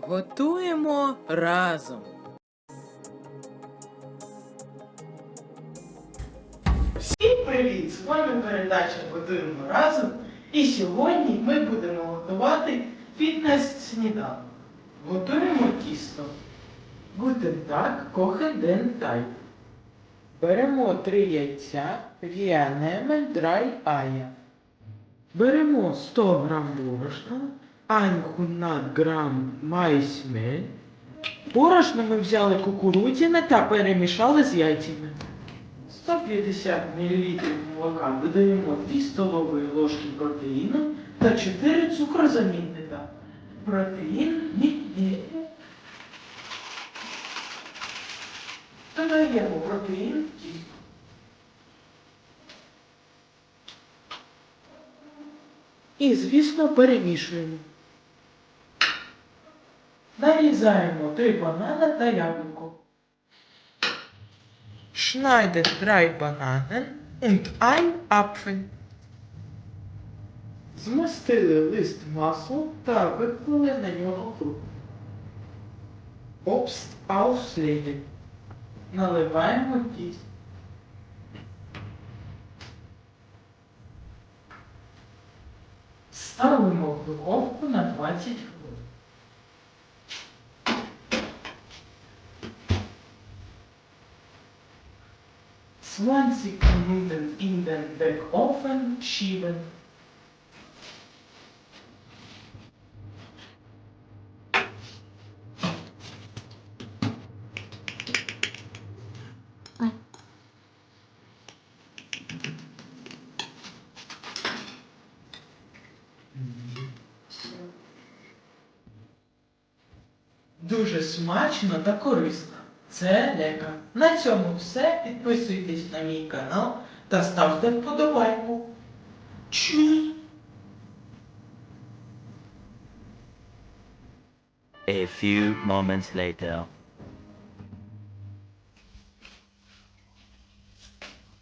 Готуємо разом. Всім привіт! З вами передача Готуємо разом. І сьогодні ми будемо готувати фітнес-сніданок. Готуємо тісто. Guten Tag, kochen den Teig. Беремо три яйця, nehmen drei Eier. Беремо 100 грам борошна, 100 грам майсмель. Борошно ми взяли кукурудзяне та перемішали з яйцями. 150 мл молока додаємо 2 столові ложки протеїну та 4 цукрозамінника. Протеїн ні. Додаємо протеїн тісто. І, звісно, перемішуємо. Нарізаємо три банани та яблуко. Schneide drei Bananen und ein Apfel. Змастили лист маслом та виклали на нього фрукт. Obst auslegen. Наливаємо тіст. Ставимо в духовку на 20 хвилин. Zwanzig Minuten in den Backofen schieben. Дуже смачно та корисно. Це Лека. На цьому все. Підписуйтесь на мій канал та ставте вподобайку. Чус! A few moments later.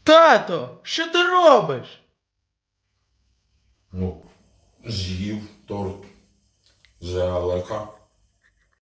Тато, що ти робиш? Ну, з'їв торт з Алека.